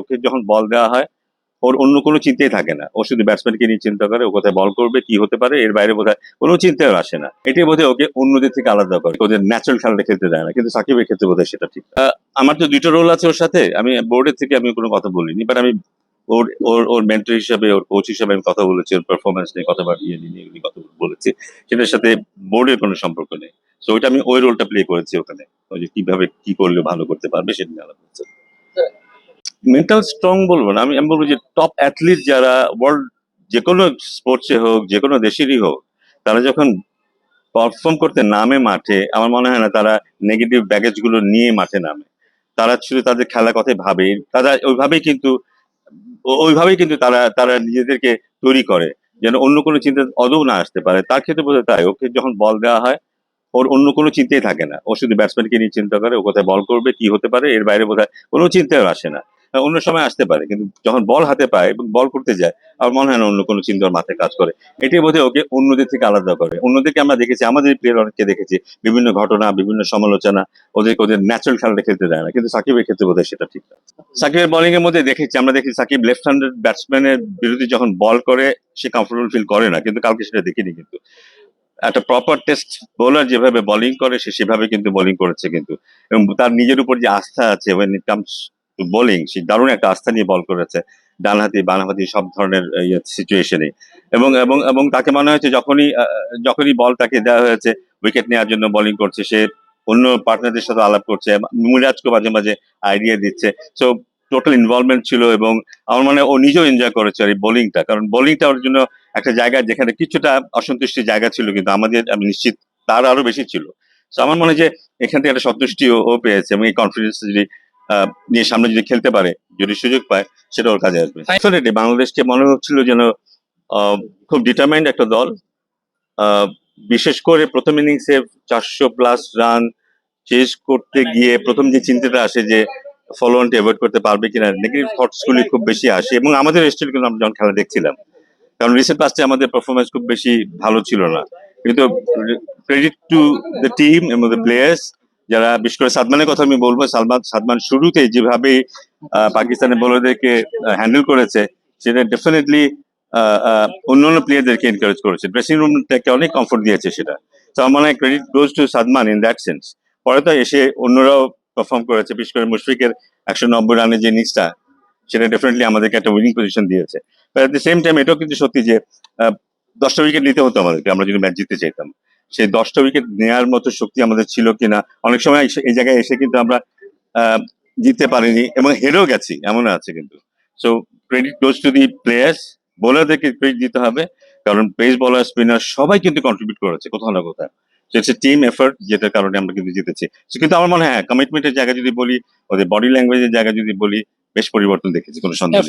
ওকে যখন বল দেওয়া হয়, ওর অন্য কোনো চিন্তাই থাকে না। ও শুধু ব্যাটসম্যানকে নিয়ে চিন্তা করে, ও কোথায় বল করবে, কি হতে পারে, এর বাইরে বোধহয় কোনো চিন্তাও আসে না। এটাই বোধহয় ওকে অন্যদের থেকে আলাদা করে। ওদের ন্যাচারাল খেলাটা খেলতে দেয় না, কিন্তু সাকিবের ক্ষেত্রে বোধহয় সেটা ঠিক আমার তো দুটো রোল আছে ওর সাথে। আমি বোর্ডের থেকে আমি কোনো কথা বলিনি বাট আমি ওর ওর ওর মেন্টর হিসাবে, ওর কোচ হিসাবে আমি কথা বলেছি, ওর পারফরমেন্স নিয়ে কথা ইয়ে নিয়ে এগুলি কথা বলেছি। সেটার সাথে বোর্ডের কোনো সম্পর্ক নেই। তো ওইটা আমি ওই রোলটা প্লে করেছি ওখানে। ওই যে কীভাবে কি করলে ভালো করতে পারবে, সেটা নিয়ে হচ্ছে। মেন্টাল স্ট্রং বলব না, আমি আমি বলব যে টপ অ্যাথলিট যারা ওয়ার্ল্ড যে কোনো স্পোর্টসে হোক যে কোনো দেশেরই হোক, তারা যখন পারফর্ম করতে নামে মাঠে, আমার মনে হয় না তারা নেগেটিভ ব্যাগেজগুলো নিয়ে মাঠে নামে। তারা শুধু তাদের খেলার কথাই ভাবে তারা ওইভাবেই কিন্তু ওইভাবেই কিন্তু তারা তারা নিজেদেরকে তৈরি করে, যেন অন্য কোনো চিন্তা অদৌ না আসতে পারে। তার ক্ষেত্রে বোধহয় তাই, ওকে যখন বল দেওয়া হয়, ওর অন্য কোনো চিন্তাই থাকে না। ও শুধু ব্যাটসম্যানকে নিয়ে চিন্তা করে, ও কোথায় বল করবে, কি হতে পারে, এর বাইরে বোধহয় কোনো চিন্তাও আসে না। অন্য সময় আসতে পারে, কিন্তু যখন বল হাতে পায় এবং বল করতে যায়, আমার মনে হয় না অন্য কোনো চিন্তার মাথায় কাজ করে। এটাই বোধহয় ওকে অন্যদের থেকে আলাদা করে। অন্যদেরকে আমরা দেখেছি, আমাদের প্লেয়ার অনেককে দেখেছি, বিভিন্ন ঘটনা, বিভিন্ন সমালোচনা, ওদেরকে ওদের ন্যাচারাল খেলাটা খেলতে দেয় না, কিন্তু সাকিবের ক্ষেত্রে বোধহয় সেটা ঠিক না। সাকিবের বোলিং এর মধ্যে দেখেছি, আমরা দেখি সাকিব লেফট হ্যান্ডেড ব্যাটসম্যানের বিরুদ্ধে যখন বল করে, সে কমফোর্টেবল ফিল করে না, কিন্তু কালকে সেটা দেখিনি কিন্তু। একটা প্রপার টেস্ট বোলার যেভাবে বোলিং করে, সে সেভাবে কিন্তু বোলিং করেছে কিন্তু। এবং তার নিজের উপর যে আস্থা আছে ওয়েন ইট কামস বোলিং সে দারুণ একটা আস্থা নিয়ে বল করেছে। ডানহাতি, বামহাতি সব ধরনের সিচুয়েশনে এবং এবং এবং তাকে মনে হয়েছে যখনই যখনই বল তাকে দেওয়া হয়েছে উইকেট নেওয়ার জন্য বোলিং করছে, সে অন্য পার্টনারদের সাথে আলাপ করছে, মুরাজকে মাঝে মাঝে আইডিয়া দিচ্ছে। সো টোটাল ইনভলভমেন্ট ছিল এবং আমার মনে ও নিজেও এনজয় করেছে আর এই বোলিংটা কারণ বোলিংটা ওর জন্য একটা জায়গা যেখানে কিছুটা অসন্তুষ্টির জায়গা ছিল, কিন্তু আমাদের, আমি নিশ্চিত তার আরও বেশি ছিল। তো আমার মনে হয় যে এখান থেকে একটা সন্তুষ্টি ও পেয়েছে এবং এই কনফিডেন্স যদি নিয়ে সামনে যদি খেলতে পারে যদি সুযোগ পায় সেটা ওর কাজে আসবে। Definitely বাংলাদেশকে মনে হচ্ছিল যেন খুব ডিটারমাইন্ড একটা দল। বিশেষ করে প্রথম ইনিংসে চারশো প্লাস রান চেস করতে গিয়ে প্রথম যে চিন্তাটা আসে যে ফলোয়ানটা অ্যাভয়েড করতে পারবে কিনা নেগেটিভ থটস গুলি খুব বেশি আসে। এবং আমাদের স্টিল কিন্তু আমরা যখন খেলা দেখছিলাম কারণ রিসেন্ট পাস্টে আমাদের পারফরমেন্স খুব বেশি ভালো ছিল না। কিন্তু ক্রেডিট টু দ্য টিম এবং দ্য প্লেয়ার্স যারা, বিশেষ করে সাদমানের কথা আমি বলব, সালমান, সাদমান শুরুতে যেভাবে পাকিস্তানের বোলারদেরকে হ্যান্ডেল করেছে, সেটা ডেফিনেটলি অন্যান্য প্লেয়ারদেরকে এনকারেজ করেছে। ড্রেসিং রুমটাকে অনেক কমফোর্ট দিয়েছে সেটা। তো আমার মনে হয় credit goes to Sadman in that sense পরে তো এসে অন্যরাও পারফর্ম করেছে, বিশেষ করে মুশফিকের একশো নব্বই রানের যে ইনিংসটা সেটা ডেফিনেটলি আমাদেরকে একটা উইনিং পজিশন দিয়েছে। এট দ্য সেম টাইম এটাও কিন্তু সত্যি যে দশটা উইকেট নিতে হতো আমাদেরকে, আমরা যদি ম্যাচ জিততে চাইতাম। সেই দশটা উইকেট নেওয়ার মতো শক্তি আমাদের ছিল কিনা অনেক সময় এই জায়গায় এসে কিন্তু আমরা আহ, জিততে পারিনি এবং হেরেও গেছি এমন আছে কিন্তু। So credit goes to the players বোলারদেরকে credit দিতে হবে কারণ পেস বলার স্পিনার সবাই কিন্তু কন্ট্রিবিউট করেছে কোথাও না কোথাও। হচ্ছে টিম এফার্ট যেটার কারণে আমরা কিন্তু জিতেছি। কিন্তু আমার মনে হয় কমিটমেন্টের জায়গা যদি বলি ওদের বডি ল্যাঙ্গুয়েজের জায়গা যদি বলি বেশ পরিবর্তন দেখেছি কোনো সন্দেহ